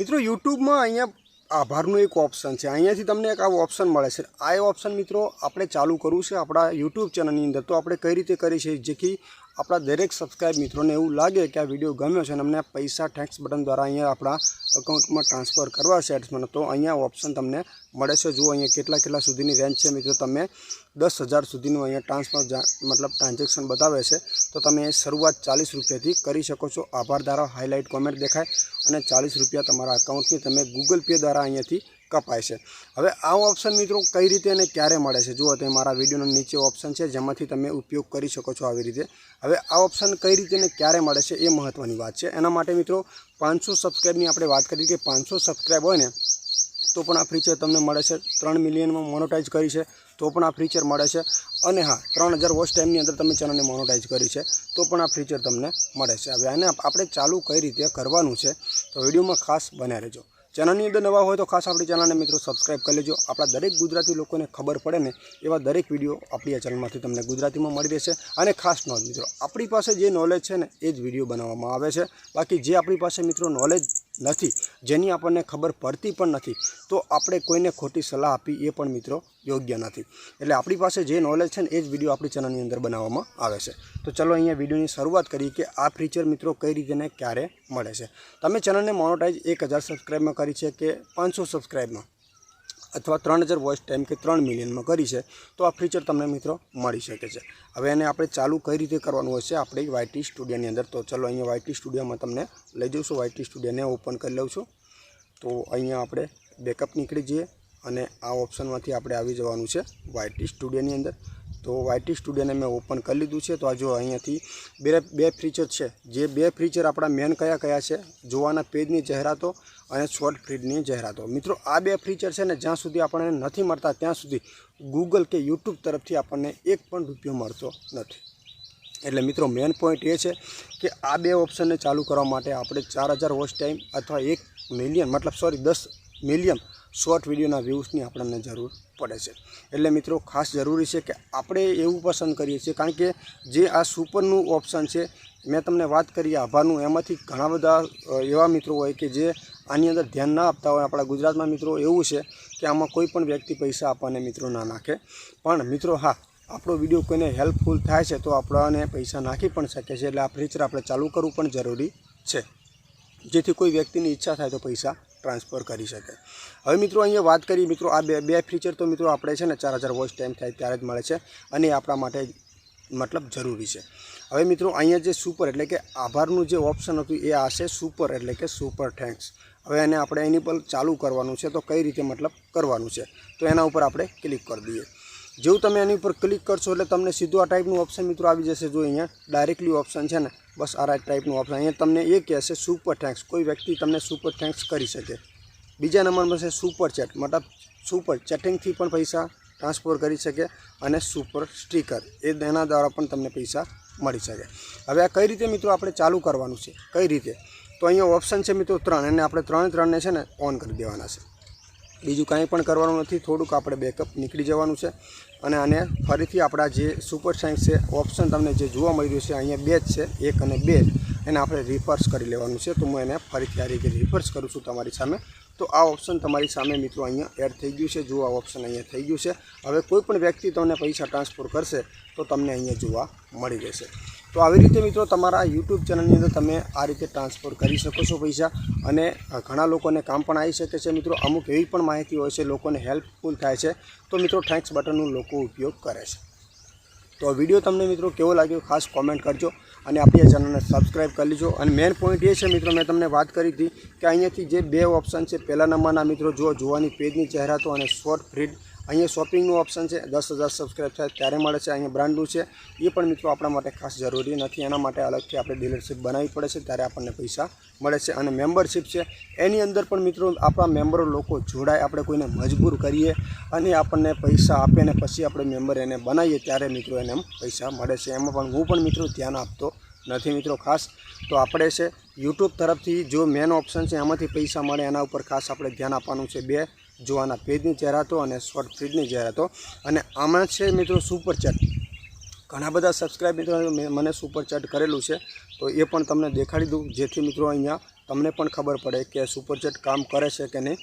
મિત્રો યુટ્યુબમાં અહીંયા આભારનું એક ઓપ્શન છે. અહીંયાથી તમને એક આવો ઓપ્શન મળે છે. આ ઓપ્શન મિત્રો, આપણે ચાલુ કરવું છે આપણા યુટ્યુબ ચેનલની અંદર. તો આપણે કઈ રીતે કરી છે જેથી આપણા દરેક સબસ્ક્રાઇબ મિત્રોને એવું લાગે કે આ વીડિયો ગમ્યો છે અને અમને પૈસા ટેક્સ બટન દ્વારા અહીંયા આપણા અકાઉન્ટમાં ટ્રાન્સફર કરવા છે એડ્સમાં તો અહીંયા ઓપ્શન તમને મળે છે. જુઓ અહીંયા કેટલા કેટલા સુધીની રેન્જ છે મિત્રો. તમે દસ હજાર સુધીનું અહીંયા ટ્રાન્સફર મતલબ ટ્રાન્ઝેક્શન બતાવે છે. તો તમે શરૂઆત ચાલીસ રૂપિયાથી કરી શકો છો. આભાર દ્વારા હાઇલાઇટ કોમેન્ટ દેખાય અને ચાલીસ રૂપિયા તમારા અકાઉન્ટની તમે ગૂગલ પે દ્વારા અહીંયાથી કપાય છે. હવે આ ઓપ્શન મિત્રો કઈ રીતે અને ક્યારે મળે છે? જુઓ, તે મારા વિડીયોનો નીચે ઓપ્શન છે, જેમાંથી તમે ઉપયોગ કરી શકો છો આવી રીતે. હવે આ ઓપ્શન કઈ રીતે અને ક્યારે મળે છે એ મહત્ત્વની વાત છે. એના માટે મિત્રો, પાંચસો સબસ્ક્રાઈબની આપણે વાત કરી કે પાંચસો સબસ્ક્રાઈબ હોય ને, તો પણ આ ફીચર તમને મળે છે. ત્રણ મિલિયનમાં મોનોટાઈઝ કરી છે, તો પણ આ ફીચર મળે છે. અને હા, ત્રણ હજાર વોચ ટાઈમની અંદર તમે ચેનલને મોનોટાઈઝ કરી છે, તો પણ આ ફીચર તમને મળે છે. હવે આને આપણે ચાલુ કઈ રીતે કરવાનું છે, તો વિડીયોમાં ખાસ બન્યા રહેજો. ચેનલની અંદર નવા હોય તો ખાસ આપણી ચેનલને મિત્રો સબસ્ક્રાઇબ કરી લેજો. આપણા દરેક ગુજરાતી લોકોને ખબર પડે ને એવા દરેક વીડિયો આપણી આ ચેનલમાંથી તમને ગુજરાતીમાં મળી રહેશે. અને ખાસ નોંધ મિત્રો, આપણી પાસે જે નોલેજ છે ને એ જ વીડિયો બનાવવામાં આવે છે. બાકી જે આપણી પાસે મિત્રો નોલેજ નથી. જેની આપણને ખબર પડતી પણ નથી. તો આપણે કોઈને ખોટી સલાહ આપી એ પણ મિત્રો યોગ્ય નથી. એટલે આપણી પાસે જે નોલેજ છે ને, એ જ વીડિયો આપણી ચેનલની અંદર બનાવવામાં આવે છે. તો ચલો અહીંયા વિડીયોની શરૂઆત કરીએ કે આ ફીચર મિત્રો કઈ રીતે ક્યારે મળે છે. તમે ચેનલને મોનોટાઈઝ એક હજાર સબસ્ક્રાઈબમાં કરી છે કે પાંચસો સબસ્ક્રાઈબમાં અથવા ત્રણ હજાર વોઇસ ટાઈમ કે ત્રણ મિલિયનમાં કરી છે, તો આ ફીચર તમને મિત્રો મળી શકે છે. હવે એને આપણે ચાલુ કઈ રીતે કરવાનું હશે આપણે વાયટી સ્ટુડિયોની અંદર. તો ચલો અહીંયા વાયટી સ્ટુડિયોમાં તમને લઈ જઈશું વાયટી સ્ટુડિયોને ઓપન કરી લઉં છું. તો અહીંયા આપણે બેકઅપ નીકળી જઈએ અને આ ઓપ્શનમાંથી આપણે આવી જવાનું છે. વાયટી સ્ટુડિયોની અંદર. તો વાયટી સ્ટુડિયોને મેં ઓપન કરી લીધું છે. તો આ જો અહીંયાથી બે બે ફીચર છે. જે બે ફીચર આપણા મેન કયા કયા છે? જોવાના પેજની જાહેરાતો અને શોર્ટ ફીડની જાહેરાતો. મિત્રો, આ બે ફીચર છે ને જ્યાં સુધી આપણને નથી મળતા, ત્યાં સુધી ગૂગલ કે યુટ્યુબ તરફથી આપણને એક પણ રૂપિયો મળતો નથી. એટલે મિત્રો મેઇન પોઈન્ટ એ છે કે આ બે ઓપ્શનને ચાલુ કરવા માટે આપણે ચાર હજાર વોચ ટાઈમ અથવા એક મિલિયન મતલબ સોરી દસ મિલિયન શોર્ટ વિડીયોના વ્યૂઝની આપણને જરૂર પડે છે. એટલે મિત્રો ખાસ જરૂરી છે કે આપણે એવું પસંદ કરીએ છીએ. કારણ કે જે આ સુપરનું ઓપ્શન છે, મેં તમને વાત કરી આભારનું એમાંથી ઘણા બધા એવા મિત્રો હોય કે જે આની અંદર ધ્યાન ના આપતા હોય. આપણા ગુજરાતમાં મિત્રો એવું છે કે આમાં કોઈ પણ વ્યક્તિ પૈસા આપવાને મિત્રો ના નાખે. પણ મિત્રો હા, આપણો વીડિયો કોઈને હેલ્પફુલ થાય છે તો આપણને પૈસા નાખી પણ શકે છે. એટલે આ ફીચર આપણે ચાલુ કરવું પણ જરૂરી છે. જેથી કોઈ વ્યક્તિની ઈચ્છા થાય તો પૈસા ટ્રાન્સફર કરી શકે. હવે મિત્રો અહીંયા વાત કરી મિત્રો આ બે બે ફીચર તો મિત્રો આપણે છે ને ચાર હજાર વોચ ટાઈમ થાય ત્યારે જ મળે છે અને આપણા માટે મતલબ જરૂરી છે. હવે મિત્રો અહીંયા જે સુપર એટલે કે આભારનું જે ઓપ્શન હતું એ આ છે સુપર એટલે કે સુપર થેન્ક્સ. હવે એને આપણે એની પર ચાલુ કરવાનું છે તો કઈ રીતે મતલબ કરવાનું છે તો એના ઉપર આપણે ક્લિક કરી દઈએ. જેવું તમે એની ઉપર ક્લિક કરશો એટલે તમને સીધું આ ટાઈપનું ઓપ્શન મિત્રો આવી જશે. જો અહીંયા ડાયરેક્ટલી ઓપ્શન છે ને બસ આ ટાઈપનું ઓપ્શન. અહીંયા તમને એ કહેશે સુપર થેન્ક્સ. કોઈ વ્યક્તિ તમને સુપર થેન્ક્સ કરી શકે. બીજા નંબરમાં છે, સુપર ચેટ. મતલબ સુપર ચેટિંગથી પણ પૈસા ટ્રાન્સફર કરી શકે અને સુપર સ્ટીકર એ એના દ્વારા પણ તમને પૈસા મળી શકે. હવે આ કઈ રીતે મિત્રો આપણે ચાલુ કરવાનું છે? કઈ રીતે? તો અહીંયા ઓપ્શન છે મિત્રો ત્રણ અને આપણે ત્રણે ત્રણને છે ને ઓન કરી દેવાના છે. બીજું કાંઈ પણ કરવાનું નથી, થોડુંક આપણે બેકઅપ નીકળી જવાનું છે. અને આને ફરીથી આપણા જે સુપર સાયન્સ છે ઓપ્શન તમને જે જોવા મળી રહ્યું છે, અહીંયા બે જ છે, એક અને બે એને આપણે રિફર્સ કરી લેવાનું છે. તો હું એને ફરીથી આ રીતે રિફર્સ કરું છું તમારી સામે. તો આ ઓપ્શન તમારી સામે મિત્રો અહીંયા એડ થઈ ગયું છે. જો આ ઓપ્શન અહીંયા થઈ ગયું છે. હવે કોઈ પણ વ્યક્તિ તમને પૈસા ટ્રાન્સફર કરશે, તો તમને અહીંયા જોવા મળી રહેશે. તો આવી રીતે મિત્રો તમારા યુટ્યુબ ચેનલની અંદર તમે આ રીતે ટ્રાન્સફર કરી શકો છો પૈસા. અને ઘણા લોકોને કામ પણ આવી શકે છે મિત્રો. અમુક એવી પણ માહિતી હોય છે, લોકોને હેલ્પફુલ થાય છે. તો મિત્રો થેન્ક્સ બટનનો લોકો ઉપયોગ કરે છે. તો વીડિયો તમને મિત્રો કેવો લાગ્યો ખાસ કોમેન્ટ કરજો. અને આપણી આ ચેનલને સબસ્ક્રાઈબ કરી લેજો. અને મેઇન પોઈન્ટ એ છે મિત્રો, મેં તમને વાત કરી હતી કે અહીંયાથી જે બે ઓપ્શન છે, પહેલા નંબરના મિત્રો, જો જોવાની પેજની ચહેરાતો અને શોર્ટ ફ્રીડ અહીંયા શોપિંગનું ઓપ્શન છે, દસ હજાર સબસ્ક્રાઈબ થાય ત્યારે મળે છે, અહીંયા બ્રાન્ડનું છે. એ પણ મિત્રો આપણા માટે ખાસ જરૂરી નથી, એના માટે અલગથી આપણે ડીલરશીપ બનાવવી પડે છે, ત્યારે આપણને પૈસા મળે છે. અને મેમ્બરશિપ છે, એની અંદર પણ મિત્રો આપણા મેમ્બરો લોકો જોડાય, આપણે કોઈને મજબૂર કરીએ અને આપણને પૈસા આપે ને પછી આપણે મેમ્બર એને બનાવીએ ત્યારે મિત્રો એને પૈસા મળે છે. એમાં પણ હું પણ મિત્રો ધ્યાન આપતો નથી મિત્રો ખાસ. તો આપણે છે યુટ્યુબ તરફથી જો મેન ઓપ્શન છે, એમાંથી પૈસા મળે, એના ઉપર ખાસ આપણે ધ્યાન આપવાનું છે. બે જોવાના પેજની જાહેરાતો અને શોર્ટ ફીડની જાહેરાતો અને આમાં છે મિત્રો સુપર ચેટ ઘણા બધા સબસ્ક્રાઈબ મિત્રો મને સુપર ચેટ કરેલું છે. તો એ પણ તમને દેખાડી દઉં. જેથી મિત્રો અહીંયા તમને પણ ખબર પડે કે સુપરચેટ કામ કરે છે કે નહીં.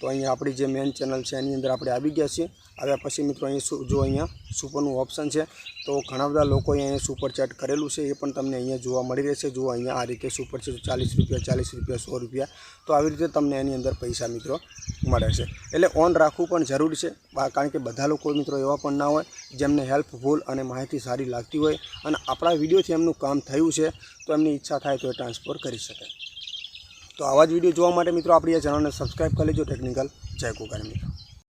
તો અહીંયા આપણી જે મેન ચેનલ છે, એની અંદર આપણે આવી ગયા છીએ. આવ્યા પછી મિત્રો અહીં જો અહીંયા સુપરનું ઓપ્શન છે, તો ઘણા બધા લોકોએ અહીંયા સુપર ચેટ કરેલું છે, એ પણ તમને અહીંયા જોવા મળી રહેશે. જો અહીંયા આ રીતે સુપર છે ચાલીસ રૂપિયા ચાલીસ રૂપિયા, સો રૂપિયા, તો આવી રીતે તમને એની અંદર પૈસા મિત્રો મળે છે. એટલે ઓન રાખવું પણ જરૂરી છે કારણ કે બધા લોકો મિત્રો એવા પણ ના હોય, જેમને હેલ્પફુલ અને માહિતી સારી લાગતી હોય. અને આપણા વિડીયોથી એમનું કામ થયું છે, તો એમની ઈચ્છા થાય તો એ ટ્રાન્સફર કરી શકે. તો આવા જ વીડિયો જોવા માટે મિત્રો આપણી આ ચેનલને સબસ્ક્રાઈબ કરી લેજો ટેકનિકલ જય કોકાની મિત્રો.